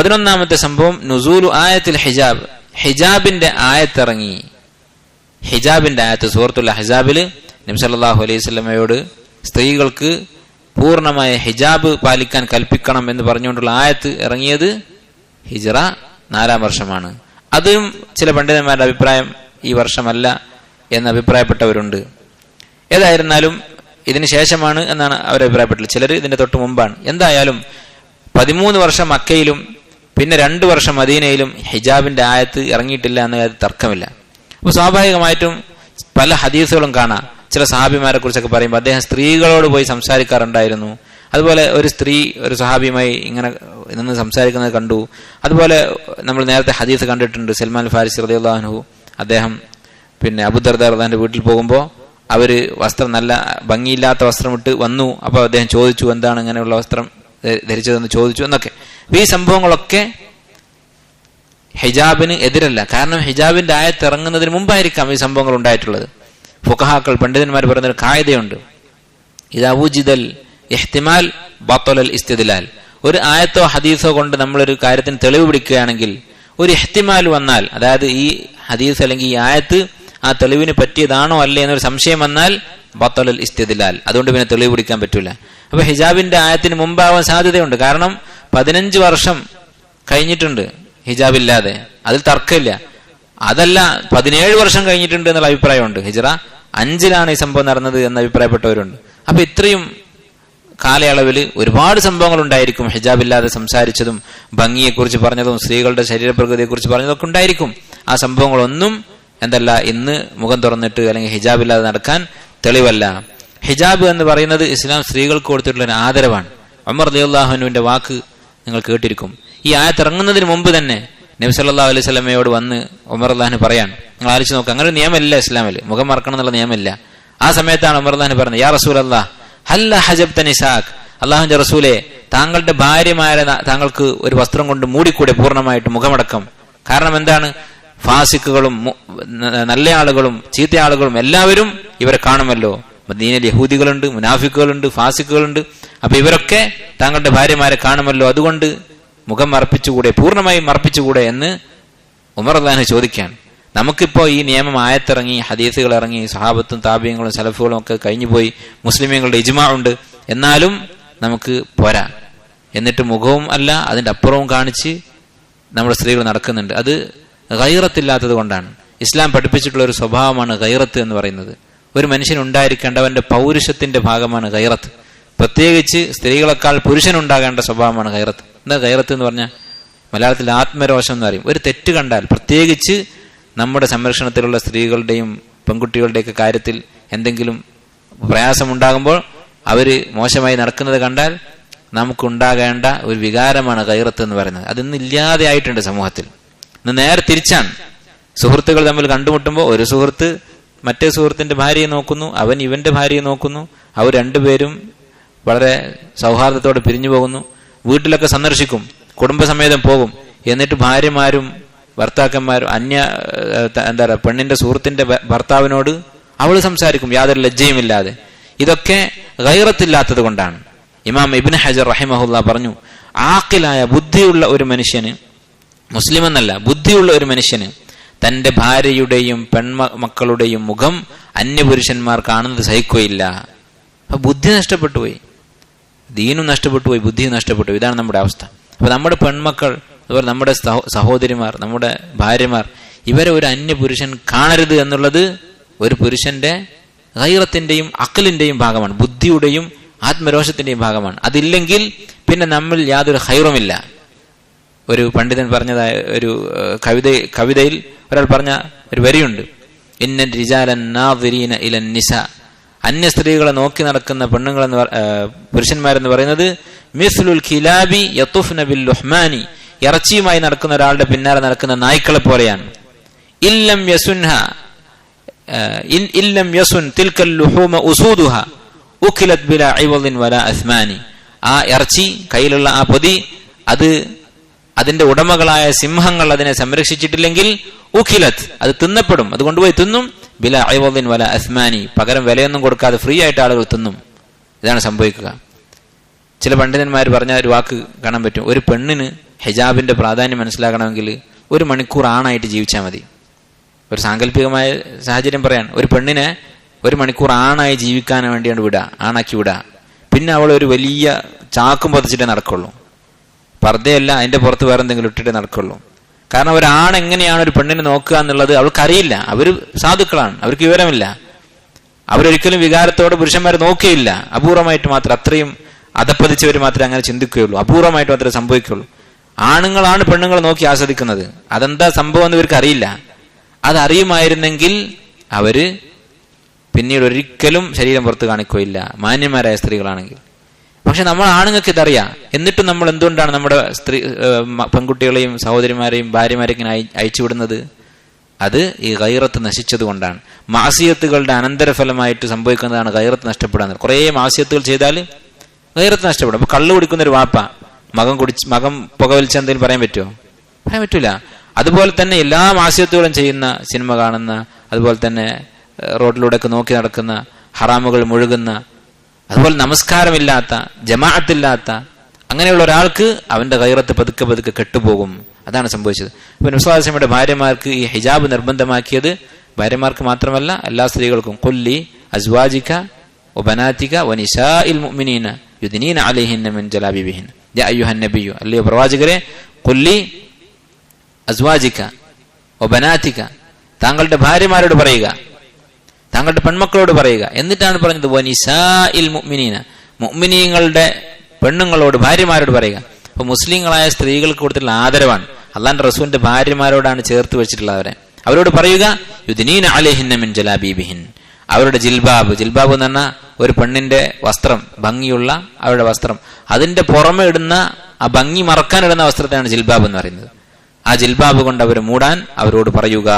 പതിനൊന്നാമത്തെ സംഭവം നുസൂലു ആയത്തിൽ ഹിജാബ്. ഹിജാബിന്റെ ആയത്തിറങ്ങി. ഹിജാബിന്റെ ആയത്ത് സുഹൃത്തുള്ള ഹിജാബിൽ നബ്സല്ലാഹു അലൈഹി സ്വലമയോട് സ്ത്രീകൾക്ക് പൂർണമായ ഹിജാബ് പാലിക്കാൻ കൽപ്പിക്കണം എന്ന് പറഞ്ഞുകൊണ്ടുള്ള ആയത്ത് ഇറങ്ങിയത് ഹിജറ നാലാം വർഷമാണ്. അതും ചില പണ്ഡിതന്മാരുടെ അഭിപ്രായം ഈ വർഷമല്ല എന്ന് അഭിപ്രായപ്പെട്ടവരുണ്ട്. ഏതായിരുന്നാലും ഇതിന് ശേഷമാണ് എന്നാണ് അവർ അഭിപ്രായപ്പെട്ടത്. ചിലർ ഇതിന്റെ തൊട്ട് മുമ്പാണ്. എന്തായാലും പതിമൂന്ന് വർഷം മക്കയിലും പിന്നെ രണ്ടു വർഷം മദീനയിലും ഹിജാബിന്റെ ആയത്ത് ഇറങ്ങിയിട്ടില്ല എന്ന കാര്യത്തിൽ തർക്കമില്ല. അപ്പോൾ സ്വാഭാവികമായിട്ടും പല ഹദീസുകളും കാണാം. ചില സഹാബിമാരെ കുറിച്ചൊക്കെ പറയുമ്പോൾ അദ്ദേഹം സ്ത്രീകളോട് പോയി സംസാരിക്കാറുണ്ടായിരുന്നു. അതുപോലെ ഒരു സ്ത്രീ ഒരു സഹാബിയുമായി ഇങ്ങനെ നിന്ന് സംസാരിക്കുന്നത് കണ്ടു. അതുപോലെ നമ്മൾ നേരത്തെ ഹദീസ് കണ്ടിട്ടുണ്ട്. സൽമാൻ ഫാരിസ് റദിയുള്ളാഹു അദ്ദേഹം പിന്നെ അബുദർദാർദാന്റെ വീട്ടിൽ പോകുമ്പോൾ അവർ വസ്ത്രം നല്ല ഭംഗിയില്ലാത്ത വസ്ത്രമിട്ട് വന്നു. അപ്പോൾ അദ്ദേഹം ചോദിച്ചു എന്താണ് ഇങ്ങനെയുള്ള വസ്ത്രം? ധരിച്ചതെന്ന് ചോദിച്ചു എന്നൊക്കെ. ഈ സംഭവങ്ങളൊക്കെ ഹിജാബിന് എതിരല്ല. കാരണം ഹിജാബിന്റെ ആയത്ത് ഇറങ്ങുന്നതിന് മുമ്പായിരിക്കാം ഈ സംഭവങ്ങൾ ഉണ്ടായിട്ടുള്ളത്. ഫുഖഹാക്കൾ പണ്ഡിതന്മാർ പറയുന്നൊരു കായതയുണ്ട് ഇത് എഹ്തിമാൽ ബാത്തോലൽ ഇസ്തിദിലാൽ. ഒരു ആയത്തോ ഹദീസോ കൊണ്ട് നമ്മളൊരു കാര്യത്തിന് തെളിവ് പിടിക്കുകയാണെങ്കിൽ ഒരു എഹ്തിമാൽ വന്നാൽ അതായത് ഈ ഹദീസ് അല്ലെങ്കിൽ ഈ ആയത്ത് ആ തെളിവിന് പറ്റിയതാണോ അല്ലേ എന്നൊരു സംശയം വന്നാൽ ബാത്തോലൽ ഇസ്തിദിലാൽ. അതുകൊണ്ട് പിന്നെ തെളിവ് പിടിക്കാൻ പറ്റൂല. അപ്പൊ ഹിജാബിന്റെ ആയത്തിന് മുമ്പാവാൻ സാധ്യതയുണ്ട്. കാരണം പതിനഞ്ച് വർഷം കഴിഞ്ഞിട്ടുണ്ട് ഹിജാബില്ലാതെ. അതിൽ തർക്കമില്ല. അതല്ല പതിനേഴ് വർഷം കഴിഞ്ഞിട്ടുണ്ട് എന്നുള്ള അഭിപ്രായമുണ്ട്. ഹിജറ അഞ്ചിലാണ് ഈ സംഭവം നടന്നത് എന്ന് അഭിപ്രായപ്പെട്ടവരുണ്ട്. അപ്പൊ ഇത്രയും കാലയളവിൽ ഒരുപാട് സംഭവങ്ങൾ ഉണ്ടായിരിക്കും ഹിജാബില്ലാതെ സംസാരിച്ചതും ഭംഗിയെക്കുറിച്ച് പറഞ്ഞതും സ്ത്രീകളുടെ ശരീരപ്രകൃതിയെക്കുറിച്ച് പറഞ്ഞതൊക്കെ ഉണ്ടായിരിക്കും. ആ സംഭവങ്ങളൊന്നും എന്തല്ല ഇന്ന് മുഖം തുറന്നിട്ട് അല്ലെങ്കിൽ ഹിജാബില്ലാതെ നടക്കാൻ തെളിവല്ല. ഹിജാബ് എന്ന് പറയുന്നത് ഇസ്ലാം സ്ത്രീകൾക്ക് കൊടുത്തിട്ടുള്ള ഒരു ആദരവാണ്. അമർ അള്ളാഹുനുവിന്റെ വാക്ക് നിങ്ങൾ കേട്ടിരിക്കും. ഈ ആയത്ത് ഇറങ്ങുന്നതിന് മുമ്പ് തന്നെ നബി സല്ലല്ലാഹു അലൈഹി സ്വലമയോട് വന്ന് ഉമർ അള്ളാഹിന് പറയാൻ നിങ്ങൾ ആലോചിച്ച് നോക്കുക അങ്ങനെ ഒരു നിയമമില്ല ഇസ്ലാമിൽ. മുഖം മറക്കണം എന്നുള്ള നിയമമില്ല. ആ സമയത്താണ് ഉമർ അള്ളാഹിന് പറഞ്ഞത് യാ റസൂൽ അള്ളാഹ് ഹല്ല ഹജബ് തനിസാഖ് അള്ളാഹുന്റെ റസൂലെ താങ്കളുടെ ഭാര്യമാരെ താങ്കൾക്ക് ഒരു വസ്ത്രം കൊണ്ട് മൂടിക്കൂടെ പൂർണമായിട്ട് മുഖമടക്കം. കാരണം എന്താണ്? ഫാസിക്കുകളും നല്ല ആളുകളും ചീത്ത ആളുകളും എല്ലാവരും ഇവരെ കാണുമല്ലോ. മദീനയിൽ യഹൂദികളുണ്ട് മുനാഫിക്കുകളുണ്ട് ഫാസിക്കുകളുണ്ട്. അപ്പൊ ഇവരൊക്കെ താങ്കളുടെ ഭാര്യമാരെ കാണുമല്ലോ. അതുകൊണ്ട് മുഖം മറപ്പിച്ചുകൂടെ പൂർണമായും മറപ്പിച്ചുകൂടെ എന്ന് ഉമർ അള്ളഹാന് ചോദിക്കാൻ നമുക്കിപ്പോ ഈ നിയമം ആയത്തിറങ്ങി ഹദീസുകൾ ഇറങ്ങി സഹാബത്തും താപ്യങ്ങളും സലഫുകളും ഒക്കെ കഴിഞ്ഞുപോയി മുസ്ലിമീങ്ങളുടെ ഇജ്മാ ഉണ്ട്. എന്നാലും നമുക്ക് പോരാ. എന്നിട്ട് മുഖവും അല്ല അതിന്റെ അപ്പുറവും കാണിച്ച് നമ്മുടെ സ്ത്രീകൾ നടക്കുന്നുണ്ട്. അത് ഗൈറത്തില്ലാത്തത് കൊണ്ടാണ്. ഇസ്ലാം പഠിപ്പിച്ചിട്ടുള്ള ഒരു സ്വഭാവമാണ് ഗൈറത്ത് എന്ന് പറയുന്നത്. ഒരു മനുഷ്യൻ ഉണ്ടായിരിക്കേണ്ടവന്റെ പൗരുഷത്തിന്റെ ഭാഗമാണ് ഗൈറത്ത്. പ്രത്യേകിച്ച് സ്ത്രീകളെക്കാൾ പുരുഷനുണ്ടാകേണ്ട സ്വഭാവമാണ് ഗൈറത്ത്. എന്താ ഗൈറത്ത് എന്ന് പറഞ്ഞാൽ? മലയാളത്തിൽ ആത്മരോഷം എന്ന് പറയും. ഒരു തെറ്റ് കണ്ടാൽ പ്രത്യേകിച്ച് നമ്മുടെ സംരക്ഷണത്തിലുള്ള സ്ത്രീകളുടെയും പെൺകുട്ടികളുടെയൊക്കെ കാര്യത്തിൽ എന്തെങ്കിലും പ്രയാസമുണ്ടാകുമ്പോൾ അവർ മോശമായി നടക്കുന്നത് കണ്ടാൽ നമുക്കുണ്ടാകേണ്ട ഒരു വികാരമാണ് കൈറത്ത് എന്ന് പറയുന്നത്. അതിന്ന് ഇല്ലാതെ ആയിട്ടുണ്ട് സമൂഹത്തിൽ. നേരെ തിരിച്ചാണ്. സുഹൃത്തുക്കൾ തമ്മിൽ കണ്ടുമുട്ടുമ്പോൾ ഒരു സുഹൃത്ത് മറ്റേ സുഹൃത്തിന്റെ ഭാര്യയെ നോക്കുന്നു അവൻ ഇവന്റെ ഭാര്യയെ നോക്കുന്നു അവർ രണ്ടുപേരും വളരെ സൗഹാർദ്ദത്തോടെ പിരിഞ്ഞു പോകുന്നു വീട്ടിലൊക്കെ സന്ദർശിക്കും കുടുംബസമേതം പോകും. എന്നിട്ട് ഭാര്യമാരും ഭർത്താക്കന്മാരും അന്യ എന്താ പറയുക പെണ്ണിന്റെ സുഹൃത്തിന്റെ ഭർത്താവിനോട് അവൾ സംസാരിക്കും യാതൊരു ലജ്ജയുമില്ലാതെ. ഇതൊക്കെ ഗൈറത്തില്ലാത്തത് കൊണ്ടാണ്. ഇമാം ഇബിൻ ഹജർ റഹിമഹുല്ല പറഞ്ഞു ആക്കിലായ ബുദ്ധിയുള്ള ഒരു മനുഷ്യന് മുസ്ലിം എന്നല്ല ബുദ്ധിയുള്ള ഒരു മനുഷ്യന് തന്റെ ഭാര്യയുടെയും പെൺമക്കളുടെയും മുഖം അന്യപുരുഷന്മാർ കാണുന്നത് സഹിക്കുകയില്ല. അപ്പൊ ബുദ്ധി നഷ്ടപ്പെട്ടു പോയി ദീനും നഷ്ടപ്പെട്ടു പോയി ബുദ്ധിയും നഷ്ടപ്പെട്ടു. ഇതാണ് നമ്മുടെ അവസ്ഥ. അപ്പൊ നമ്മുടെ പെൺമക്കൾ അതുപോലെ നമ്മുടെ സഹോദരിമാർ നമ്മുടെ ഭാര്യമാർ ഇവരെ ഒരു അന്യപുരുഷൻ കാണരുത് എന്നുള്ളത് ഒരു പുരുഷന്റെ ഗൈറത്തിന്റെയും അക്കലിന്റെയും ഭാഗമാണ് ബുദ്ധിയുടെയും ആത്മരോഷത്തിന്റെയും ഭാഗമാണ്. അതില്ലെങ്കിൽ പിന്നെ നമ്മൾ യാതൊരു ഹൈറുമില്ല ഒരു പണ്ഡിതൻ പറഞ്ഞതായ ഒരു കവിത കവിതയിൽ ഒരാൾ പറഞ്ഞ ഒരു വരിയുണ്ട്. ഇന്ന റിജാലൻ നാദിരീന ഇലൻ നിസ. അന്യ സ്ത്രീകളെ നോക്കി നടക്കുന്ന പെണ്ണുങ്ങൾ എന്ന് പുരുഷന്മാരെന്ന് പറയുന്നത് മിസ്ലുൽ ഖിലാബി യത്തുഫ് ബിൽ ലുഹ്മാനി. ഇറച്ചിയുമായി നടക്കുന്ന ഒരാളുടെ പിന്നാലെ നടക്കുന്ന നായ്ക്കളെ പോലെയാണ്. ഇല്ലം യസുൻഹ. യസുൻ ആ ഇറച്ചി കയ്യിലുള്ള ആ പൊതി അത് അതിന്റെ ഉടമകളായ സിംഹങ്ങൾ അതിനെ സംരക്ഷിച്ചിട്ടില്ലെങ്കിൽ ഉഖിലത്ത് അത് തിന്നപ്പെടും. അത് കൊണ്ടുപോയി തിന്നും. ബില ഐവദിൻ വല അസ്മാനി. പകരം വിലയൊന്നും കൊടുക്കാതെ ഫ്രീ ആയിട്ട് ആളുകൾ തിന്നും. ഇതാണ് സംഭവിക്കുക. ചില പണ്ഡിതന്മാർ പറഞ്ഞ ഒരു വാക്ക് കാണാൻ പറ്റും. ഒരു പെണ്ണിന് ഹിജാബിന്റെ പ്രാധാന്യം മനസ്സിലാക്കണമെങ്കിൽ ഒരു മണിക്കൂർ ആണായിട്ട് ജീവിച്ചാൽ മതി. ഒരു സാങ്കല്പികമായ സാഹചര്യം പറയാൻ ഒരു പെണ്ണിനെ ഒരു മണിക്കൂർ ആണായി ജീവിക്കാൻ വേണ്ടിയാണ് വിടുക ആണാക്കി വിടുക പിന്നെ അവൾ ഒരു വലിയ ചാക്കും പതിച്ചിട്ടേ നടക്കുള്ളൂ. പർദ്ദയല്ല അതിന്റെ പുറത്ത് വേറെ എന്തെങ്കിലും ഇട്ടിട്ടേ നടക്കുള്ളൂ. കാരണം ഒരു ആൺ എങ്ങനെയാണ് ഒരു പെണ്ണിനെ നോക്കുക എന്നുള്ളത് അവൾക്കറിയില്ല. അവർ സാധുക്കളാണ് അവർക്ക് വിവരമില്ല. അവരൊരിക്കലും വികാരത്തോടെ പുരുഷന്മാരെ നോക്കുകയില്ല. അപൂർവമായിട്ട് മാത്രം അത്രയും അതപ്പതിച്ചവർ മാത്രമേ അങ്ങനെ ചിന്തിക്കുകയുള്ളൂ. അപൂർവമായിട്ട് മാത്രമേ സംഭവിക്കുകയുള്ളൂ. ആണുങ്ങളാണ് പെണ്ണുങ്ങളെ നോക്കി ആസ്വദിക്കുന്നത്. അതെന്താ സംഭവം എന്ന് ഇവർക്ക് അറിയില്ല. അതറിയുമായിരുന്നെങ്കിൽ അവർ പിന്നീട് ഒരിക്കലും ശരീരം പുറത്ത് കാണിക്കുകയില്ല. മാന്യന്മാരായ സ്ത്രീകളാണെങ്കിൽ. പക്ഷെ നമ്മൾ ആണുങ്ങൾക്ക് ഇതറിയാം. എന്നിട്ടും നമ്മൾ എന്തുകൊണ്ടാണ് നമ്മുടെ സ്ത്രീ പെൺകുട്ടികളെയും സഹോദരിമാരെയും ഭാര്യമാരെയും അയച്ചുവിടുന്നത് അത് ഈ ഗൈറത്ത് നശിച്ചത് കൊണ്ടാണ്. മാസിയത്തുകളുടെ അനന്തരഫലമായിട്ട് സംഭവിക്കുന്നതാണ് ഗൈറത്ത് നഷ്ടപ്പെടാൻ കുറേ മാസിയത്തുകൾ ചെയ്താൽ ഗൈറത്ത് നഷ്ടപ്പെടും. അപ്പൊ കള്ളു കുടിക്കുന്ന ഒരു വാപ്പ മകം കുടിച്ച് മകം പുകവലിച്ച എന്തെങ്കിലും പറയാൻ പറ്റുമോ? പറയാൻ പറ്റൂല. അതുപോലെ തന്നെ എല്ലാ മാസിയത്തുകളും ചെയ്യുന്ന സിനിമ കാണുന്ന അതുപോലെ തന്നെ റോഡിലൂടെ ഒക്കെ നോക്കി നടക്കുന്ന ഹറാമുകൾ മുഴുകുന്ന അതുപോലെ നമസ്കാരമില്ലാത്ത ജമാഅത്തില്ലാത്ത അങ്ങനെയുള്ള ഒരാൾക്ക് അവന്റെ കൈറത്ത് പതുക്കെ പതുക്കെ കെട്ടുപോകും. അതാണ് സംഭവിച്ചത്. അപ്പൊ നുസ്വാസമയുടെ ഭാര്യമാർക്ക് ഈ ഹിജാബ് നിർബന്ധമാക്കിയത് ഭാര്യമാർക്ക് മാത്രമല്ല എല്ലാ സ്ത്രീകൾക്കും. കൊല്ലി അസ്വാജിക ഒബനാത്തിക വനിഷാഇൽ മുഅ്മിനീന യുദ്നീന അലൈഹിന്ന മിൻ ജലാബിബിഹിൻ. നബിയു. അല്ലയോ പ്രവാചകരെ കൊല്ലി അസ്വാജിക്ക ഒബനാത്തിക്ക താങ്കളുടെ ഭാര്യമാരോട് പറയുക താങ്കളുടെ പെൺമക്കളോട് പറയുക. എന്നിട്ടാണ് പറഞ്ഞത് വനിസാഇൽ മുഅ്മിനീന. മുഅ്മിനീങ്ങളുടെ പെണ്ണുങ്ങളോട് ഭാര്യമാരോട് പറയുക. അപ്പൊ മുസ്ലിങ്ങളായ സ്ത്രീകൾക്ക് കൊടുത്തിട്ടുള്ള ആദരവാണ്. അള്ളാന്റെ റസൂലിന്റെ ഭാര്യമാരോടാണ് ചേർത്ത് വെച്ചിട്ടുള്ളത് അവരെ. അവരോട് പറയുക യുദിനീന മിൻ അവരുടെ ജിൽബാബ് ജിൽബാബ് എന്ന് പറഞ്ഞാൽ ഒരു പെണ്ണിന്റെ വസ്ത്രം ഭംഗിയുള്ള അവരുടെ വസ്ത്രം. അതിന്റെ പുറമെ ഇടുന്ന ആ ഭംഗി മറക്കാൻ ഇടുന്ന വസ്ത്രത്തെയാണ് ജിൽബാബ് എന്ന് പറയുന്നത്. ആ ജിൽബാബ് കൊണ്ട് അവർ മൂടാൻ അവരോട് പറയുക.